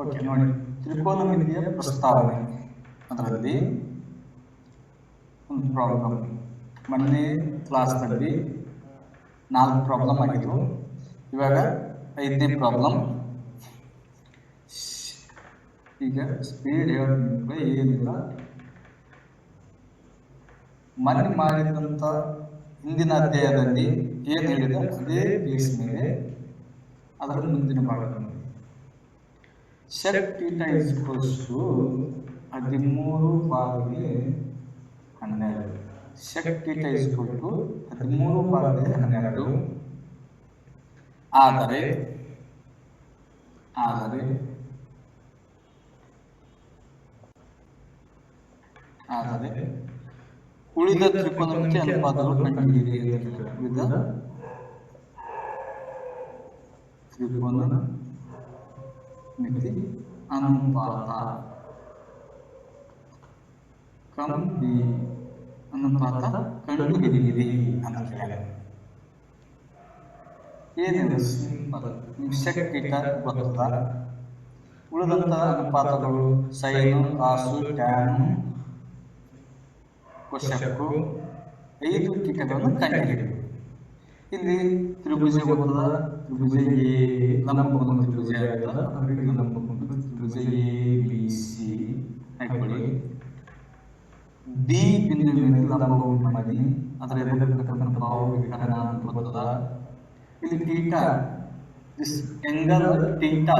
Okay ನೋಡಿ. ತ್ರಿಕೋನಮಿತಿಯ ಪ್ರಸ್ತಾವನೆ. ಅದರಲ್ಲಿ ಒಂದು ಪ್ರಾಬ್ಲಮ್ ಮೊನ್ನೆ ಕ್ಲಾಸ್ನಲ್ಲಿ ನಾಲ್ಕು ಪ್ರಾಬ್ಲಮ್ ಆಗಿದ್ವು. ಇವಾಗ ಐದನೇ ಪ್ರಾಬ್ಲಮ್ ಈಗ ಸ್ಪೀಡ್ ಹೇಳೋದ್ರಿಂದ ಏನಿಲ್ಲ. ಮನೆ ಮಾಡಿದಂಥ ಹಿಂದಿನ ಅಧ್ಯಾಯದಲ್ಲಿ ಏನು ಹೇಳಿದೆ? ಅದೇ ಬೇಸ್ ಮೇಲೆ ಅದರ ಮುಂದಿನ ಭಾಗವನ್ನು ಶೆಕ್ ಟೀಟ ಇಸ್ಕೊಷ್ಟು ಹದಿಮೂರು ಬಾಗಿಗೆ ಹನ್ನೆರಡು ಶೆಕ್ ಟೀಟ ಇಸ್ಕೊಟ್ಟು ಹದಿಮೂರು ಬಾಗಿಗೆ ಹನ್ನೆರಡು ಆದರೆ ಆದರೆ ಆದರೆ ಉಳಿದ ತ್ರಿಕೋನಕ್ಕೆ ಅನುಪಾತಗಳು ಕಂಡುಹಿಡಿಯಿರಿ ಅಂತ ಹೇಳ್ತಾರೆ. ಉಳಿದ ತ್ರಿಕೋನ ngerti kamu di anumpata kamu gede gede anak ini harus nyusek kita buat kita ulah kata dulu. saya asu dan kosyaku. Iya, itu kita bangunkan ini ini terus buat ಲಂಬಕೋನ ತ್ರಿಭುಜ ಎ ಬಿ ಸಿ ಹಾಕೊಳ್ಳಿ B ಬಿಂದುವಿನಲ್ಲಿ ಲಂಬವನ್ನು ಮಾಡಿ ಅದರ ಎದುರಿರ್ತಕ್ಕಂಥ ಭಾವ ವಿಕರಣ ಅಂತ ಗೊತ್ತದ ಇಲ್ಲಿ theta this angle theta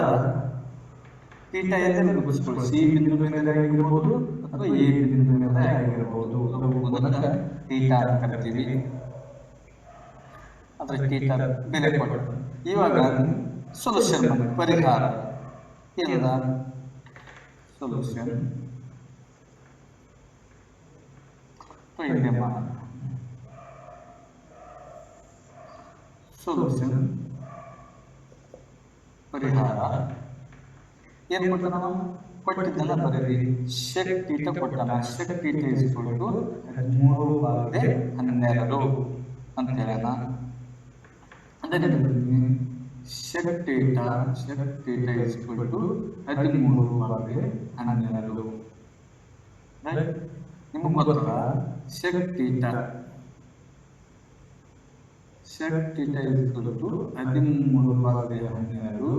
theta ಎಲ್ಲಿ ರೂಪಿಸ್ಕೊಳ್ಳಿ ಸಿ ಬಿಂದು ಮೇಲೆ ಆಗಿರ್ಬೋದು ಅಥವಾ ಎ ಬಿಂದು ಮೇಲೆ ಆಗಿರ್ಬೋದು ಲಂಬಕೋನಕ್ಕೆ ಟೀಟಾ ಅಂತ ಕರಿತೀವಿ ಅದರ ಟೀಟಾ ಬೆಲೆ ಕೊಟ್ಟು ಇವಾಗ ಸೊಲ್ಯೂಷನ್ ಪರಿಹಾರ. ಏನದ? ಸೊಲ್ಯೂಷನ್ ಸೊಲ್ಯೂಷನ್ ಪರಿಹಾರ. ಏನ್ ಕೊಟ್ಟಾನ ಕೊಟ್ಟಿದ್ದನ್ನ ಬರೀರಿ ಶೆಕ್ ಟೀಟ ಕೊಟ್ಟಾನ. ಶೆಕ್ ಟೀಟ ಇಸ್ಕೊಂಡು ಹದಿಮೂರು ಬಾರಿ ಹನ್ನೆರಡು. ಅಂತ ಹೇಳ್ಯಾನ ಅದೇ ಶೆಕ್ ಟೀಟ ಶೆಕ್ ಟೀಟ ಇಸ್ಕೊಂಡು ಹದಿಮೂರು ಬಾರಿ ಹನ್ನೆರಡು ನಿಮಗೆ ಗೊತ್ತಲ್ಲ ಶೆಕ್ ಟೀಟ ಶೆಕ್ ಟೀಟ ಇಸ್ಕೊಂಡು ಹದಿಮೂರು ಬಾರಿ ಹನ್ನೆರಡು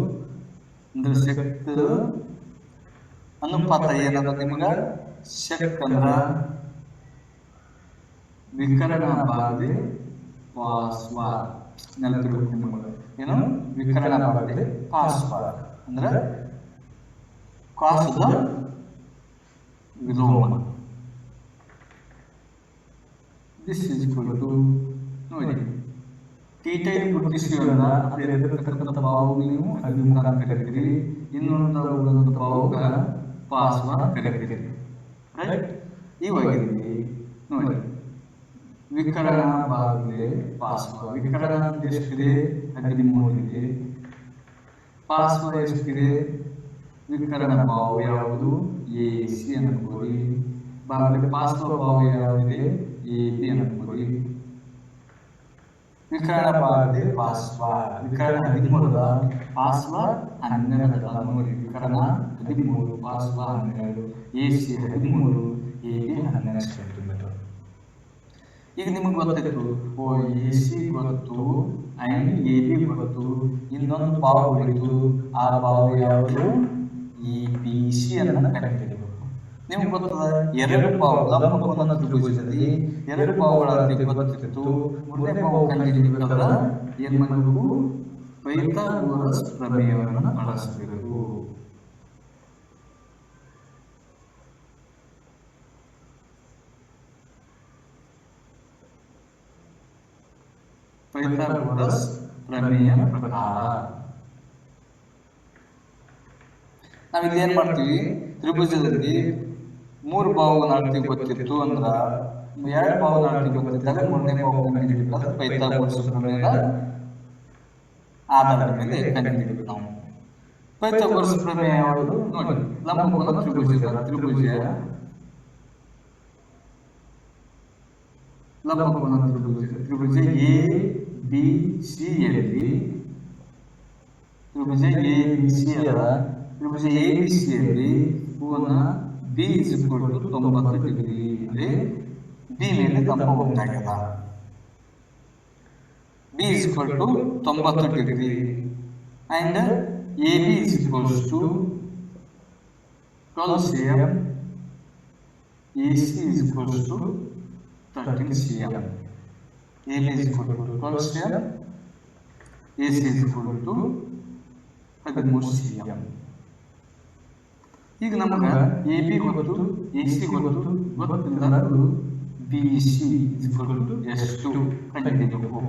ಅಂದ್ರೆ ಶಕ್ತ ಅನುಪಾತ ಏನದ ನಿಮಗ ಶಕ್ ಅಂದ್ರ ವಿಕರಣ ಬಾಧೆ ಪಾಸ್ವ ಏನು? ವಿಕರಣ ಅಂದ್ರೆ? ಕಾಸದ ವಿಲೋಮ. ದಿಸ್ ಇಸ್ ಇಕ್ವಲ್ ಟು ನೋಡಿ. ಟೀಟೈಲ್ ಅದರ ಅದು ಎದುರಿರ್ತಕ್ಕಂಥ ಭಾವ ನೀವು ಅಭಿಮುಖ ಕರಿತೀರಿ ಇನ್ನೊಂದು ಭಾವಗ ಪಾಸ್ವ ಕರಿತೀರಿ ರೈಟ್ ಇವಾಗ ನೋಡಿ. ವಿಕರಣ ಭಾಗದಲ್ಲಿ ಪಾಸ್ವ ವಿಕರಣ ಅಂತ ಎಷ್ಟಿದೆ ಹದಿಮೂರು ಇದೆ ಪಾಸ್ವ ಎಷ್ಟಿದೆ ವಿಕರಣ ಭಾವ ಯಾವುದು ಎ ಸಿ ಅನ್ಕೋರಿ ಭಾಗದಲ್ಲಿ ಪಾಸ್ವ ಭಾವ ಯಾವುದಿದೆ ಎ ಬಿ ಅನ್ಕೋರಿ ವಿಕರಣ ಬಾಧೆ ಪಾಸ್ವ ವಿಕರಣ ಹದಿಮೂರದ ಪಾಸ್ವ ಹನ್ನೆರಡು ನೋಡಿ ವಿಕರಣ ಹದಿಮೂರು ಪಾಸ್ವ ಹನ್ನೆರಡು ಎ ಸಿ ಹದಿಮೂರು ಎ ಬಿ ಹನ್ನೆರಡು ಸೆಂಟಿಮೀಟರ್ ಈಗ ನಿಮಗೆ ಗೊತ್ತಾಯ್ತು. ಓ, ಎ ಸಿ ಗೊತ್ತು ಅಂಡ್ ಎ ಬಿ ಗೊತ್ತು, ಇನ್ನೊಂದು ಪಾವ ಉಳಿತು ಆ ಪಾವ ಯಾವುದು? ಇ ಬಿ ಸಿ ಅನ್ನ ಕರೆಕ್ಟ್ ನಿಮ್ಗೆ ಗೊತ್ತದ? ಎರಡು ಪಾವು. ಲಂಬಕೋನ ತ್ರಿಭುಜದಲ್ಲಿ ಎರಡು ಪಾವುಗಳಲ್ಲಿ ಗೊತ್ತಿತ್ತು. ಮೂರನೇ ಪಾವು ಕಂಡುಹಿಡಿಬೇಕಾದ್ರ ಏನ್ ಮಾಡಬೇಕು? ಪೈತಾಗೋರಸ್ ಪ್ರಮೇಯವನ್ನು ಬಳಸಬೇಕು ಪೈಥಾಗೋರಸ್ ಪ್ರಮೇಯ ಪ್ರಕಾರ ನಾವಿಲ್ಲಿ ಏನ್ ಮಾಡ್ತೀವಿ? ತ್ರಿಭುಜದಲ್ಲಿ ಮೂರು ಭಾವಗಳ ಅಳತೆ ಗೊತ್ತಿತ್ತು ಅಂದ್ರ ಎರಡು ಭಾವಗಳ ಅಳತೆ ಗೊತ್ತಿದ್ದಾಗ ಮೂರನೇ ಭಾವ ಕಂಡುಹಿಡಿಬೇಕಾದ್ರೆ ಪೈಥಾಗೋರಸ್ ಪ್ರಮೇಯದ ಆಧಾರದ ಮೇಲೆ ಕಂಡುಹಿಡಿಬೇಕು ನಾವು. ಪೈಥಾಗೋರಸ್ ಪ್ರಮೇಯ ಯಾವುದು? ನೋಡಿ ಲಂಬಕೋನ ತ್ರಿಭುಜದ ತ್ರಿಭುಜ. ಲಂಬಕೋನ ತ್ರಿಭುಜ ತ್ರಿಭುಜ A. ಬಿ ಸಿ ಯಲ್ಲಿ ತ್ರಿಭುಜ ಎ ಬಿ ಸಿ ಅದ ತ್ರಿಭುಜ ಎ ಬಿ ಸಿಯಲ್ಲಿ ಕೋನ ಬಿ ಇಸ್ ಇಕ್ವಲ್ ಟು ತೊಂಬತ್ತು ಡಿಗ್ರಿ ಅಂದ್ರೆ ಬಿ ಮೇಲೆ ದಪ್ಪ ಉಂಟಾಗ್ಯದ ಬಿ ಇಸ್ ಇಕ್ವಲ್ ಟು ತೊಂಬತ್ತು degree and A B is equals to twelve C M A C is equals to thirteen C M A B is equal to twelve C M A C is equal to ಹದಿಮೂರು C M ಈಗ ನಮಗೆ A B ಗೊತ್ತು A C ಗೊತ್ತು ಗೊತ್ತಿಲ್ಲ B C equal to ಎಷ್ಟು ಕಂಡುಹಿಡಿಯಬೇಕು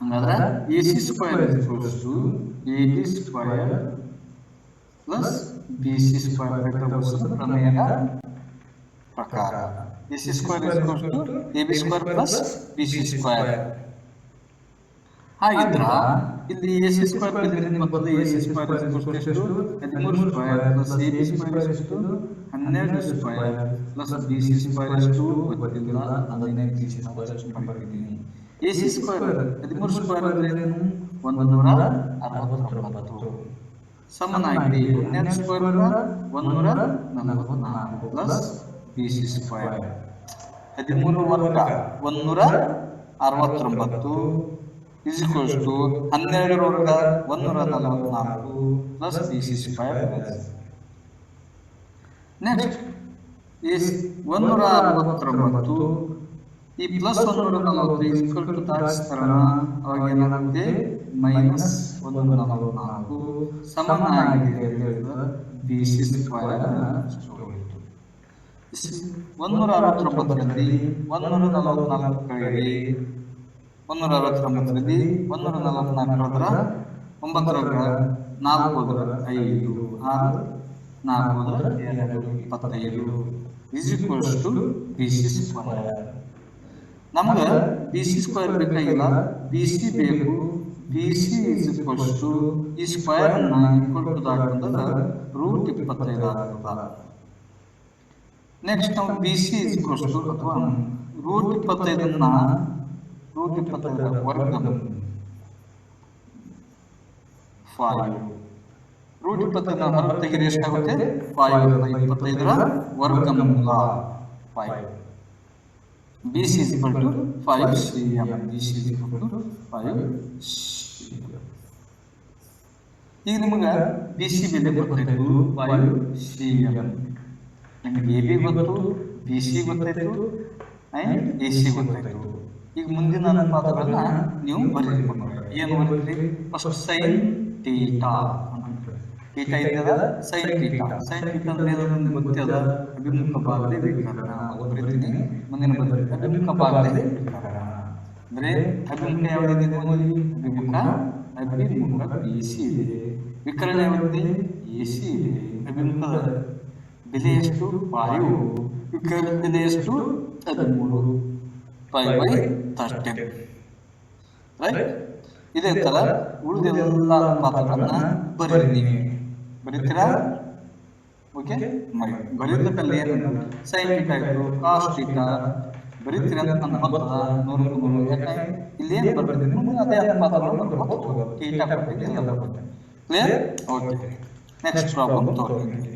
ಹಂಗಾದ್ರೆ A C square equals to A B square plus B C square ಬೇಕಾಗುವ ಪ್ರಮೇಯದ ಪ್ರಕಾರ A C square equals to A B square plus B C square ಹಾಗಿದ್ರ ಇಲ್ಲಿ ಎ ಸಿ ಸ್ಕ್ವೇರ್ ಬೆಲೆಯಿಂದ ಮೊದಲು A C square ಎಷ್ಟು ಹದಿಮೂರು square plus A B square ಎಷ್ಟು ಹನ್ನೆರಡು square plus B C square ಎಷ್ಟು ಗೊತ್ತಿಲ್ಲ ಅದನ್ನೇ ಬಿ ಸಿ ಸ್ಕ್ವೇರ್ ಎಷ್ಟು ಕಂಡುಹಿಡಿದೀನಿ ಎ ಸಿ ಸ್ಕ್ವೇರ್ ಹದಿಮೂರು ಸ್ಕ್ವೇರ್ ಅಂದ್ರೆ ಏನು ಒಂದು ನೂರ ಅರವತ್ತೊಂಬತ್ತು ಸಮನಾಗಿದೆ ಹನ್ನೆರಡು ಸ್ಕ್ವೇರ್ ಒಂದು ನೂರ ನಲವತ್ನಾಲ್ಕು ಪ್ಲಸ್ ಬಿ ಸಿ ಸ್ಕ್ವೇರ್ ಹದಿಮೂರು ವರ್ಗ ಒಂದು ನೂರ ಅರವತ್ತೊಂಬತ್ತು is equals to ಹನ್ನೆರಡು ವರ್ಗ ಒಂದೂರ ನಲವತ್ನಾಲ್ಕು plus B C square next is ಒಂದೂರ ಅರವತ್ತೊಂಬತ್ತು ಈ ಪ್ಲಸ್ ಒಂದೂರ ನಲವತ್ತು is equal to ತಾಡಿಸ್ತಾರಣ ಅವಾಗ ಏನಾಗುತ್ತೆ ಮೈನಸ್ ಒಂದೂರ ನಲವತ್ನಾಲ್ಕು ಸಮನಾಗಿದೆ ಅಂತ ಹೇಳಿದ್ರೆ ಬಿ ಸಿ ಸ್ಕ್ವಯರ್ ಒಂದೂರ ಅರವತ್ತೊಂಬತ್ತರಲ್ಲಿ ಒಂದೂರ ನಲವತ್ನಾಲ್ಕು ಕಳೆಯಿರಿ ಒಂದೂರ ಅರವತ್ತೊಂಬತ್ತರಲ್ಲಿ ಒಂದೂರ ನಲವತ್ನಾಲ್ಕರ ಹೋದ್ರ ಒಂಬತ್ತರಾಗ ನಾಲ್ಕು ಅದರ ಐದು ಆರು ನಾಲ್ಕು ಅದರ ಎರಡು ಇಪ್ಪತ್ತೈದು is equals B C square ನಮ್ಗೆ ಬಿ ಸಿ ಸ್ಕ್ವೇರ್ ಬೇಕಾಗಿಲ್ಲ ಬಿ ಸಿ ಬೇಕು ಬಿ ಸಿ ಟು ಈ ಸ್ಕ್ವೇರ್ ಅನ್ನ ಈಕ್ವಲ್ ಟು ದಾಟಂದ್ರೆ ರೂಟ್ ಇಪ್ಪತ್ತೈದು ಆಗ್ತದ ನೆಕ್ಸ್ಟ್ ನಾವು B C is equals to ಅಥವಾ ರೂಟ್ ಇಪ್ಪತ್ತೈದನ್ನ ರೂಟ್ ಇಪ್ಪತ್ತೈದರ ವರ್ಗ ಫೈವ್ ರೂಟ್ ಇಪ್ಪತ್ತೈದರ ಹೊರಗೆ ತೆಗೆದ್ರೆ ಎಷ್ಟಾಗುತ್ತೆ ಫೈವ್ ಇಪ್ಪತ್ತೈದರ ವರ್ಗಮೂಲ five B C is equal to five C M B C is equal to five C ಈಗ ನಿಮಗೆ ಬಿ ಸಿ ಬೆಲೆ ಗೊತ್ತಾಯ್ತು ಫೈವ್ ಸಿ ಎಂ ನಿಮಗೆ ಎ ಬಿ ಗೊತ್ತು ಬಿ ಸಿ ಗೊತ್ತಾಯ್ತು ಎ ಸಿ ಗೊತ್ತಾಯ್ತು. ಈಗ ಮುಂದಿನ ಅನುಪಾತಗಳನ್ನ ನೀವು ಬರೀಬೇಕು ಏನು ಫಸ್ಟ್ ಸೈನ್ ಟೀಟಾ ಟೀಟಾ ಇದ್ದದ ಸೈನ್ ಟೀಟಾ ಸೈನ್ ಟೀಟಾ ಅಂದ್ರೆ ಏನು ನಿಮ್ಗೆ ಗೊತ್ತದ ಅಭಿಮುಖ ಭಾಗದಲ್ಲಿ ವಿಕರಣ ಅದು ಬರೀತೀನಿ. ಮುಂದಿನ ಬರೀ ಅಭಿಮುಖ ಭಾಗದಲ್ಲಿ ವಿಕರಣ ಅಂದ್ರೆ ಅಭಿಮುಖ ಯಾವುದಿದೆ ಅಭಿಮುಖ ಅಭಿಮುಖ ಎ ಸಿ ಇದೆ. ವಿಕರಣ ಯಾವುದಿದೆ ಎ ಸಿ ಇದೆ? ಅಭಿಮುಖದ ಬೆಲೆ ಎಷ್ಟು ವಾಯು ವಿಕರಣ ಬೆಲೆ ಎಷ್ಟು ಹದಿಮೂರು ಫೈವ್ ಬೈ ತರ್ಟೀನ್ ರೈಟ್ ಇದೇ ತರ ಉಳಿದೆಲ್ಲ ಪಾತ್ರಗಳನ್ನ ಬರೀರಿ ನೀವು ಬರೀತೀರಾ ಓಕೆ ಮರಿ ಬರೀದ ಮೇಲೆ ಏನು ಸೈನ್ ಟೀಟಾ ಇತ್ತು ಕಾಸ್ಟ್ ಟೀಟಾ ಬರೀತೀರಾ ಅಂತ ನನ್ನ ಗೊತ್ತದ ನೂರಕ್ಕೆ ನೂರು ಯಾಕೆ ಇಲ್ಲಿ ಏನು ಬರ್ತಿದ್ದೀನಿ ಮುಂದೆ ಅದೇ ಅನುಪಾತಗಳು ಬರ್ಬೋದು ಟೀಟಾ ಬರ್ತಿದೆ ಎಲ್ಲ ಬರ್ತದೆ ಕ್ಲಿಯರ್ ಓಕೆ ನೆಕ್ಸ್ಟ್ ಪ್ರಾಬ್ಲಮ್ ತೋರಿಸ್ತೀನಿ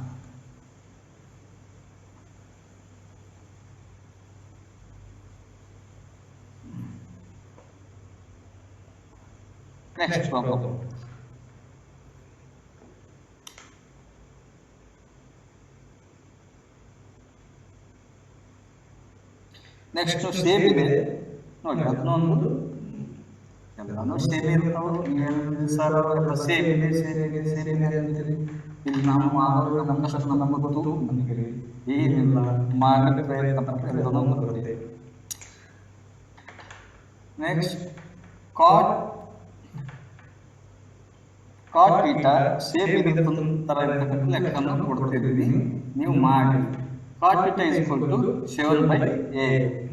ನೆಕ್ಸ್ಟ್ ಪ್ರಾಬ್ಲಮ್ ನೆಕ್ಸ್ಟ್ ಸೇಬ್ ಇದೆ. ನೋಡಿ ಅದನ್ನೊಂದು ಎಲ್ಲಾನು ಸೇಬ್ ಇರ್ತಾವೆ ಸರ್ ಎಲ್ಲ ಸೇಬ್ ಇದೆ ಸೇಬ್ ಇದೆ ಸೇಬ್ ಇದೆ ಅಂತೀರಿ. ಇಲ್ಲಿ ನಾವು ನಮ್ಮ ಕಷ್ಟ ನಮ್ಮ ಗೊತ್ತು ನಮಗೆ ಏನಿಲ್ಲ ಮಾಡಿ ಪ್ರಯತ್ನ ಬರುತ್ತೆ ನೆಕ್ಸ್ಟ್ ಕಾಟ್ ಕಾಟ್ ಟೀಟಾ ಸೇಬ್ ಇದೆ ತರ ಇರ್ತಕ್ಕಂಥ ಲೆಕ್ಕವನ್ನು ಕೊಡ್ತಿದ್ದೀನಿ ನೀವು ಮಾಡಿ. Cot theta is to 7 by 8.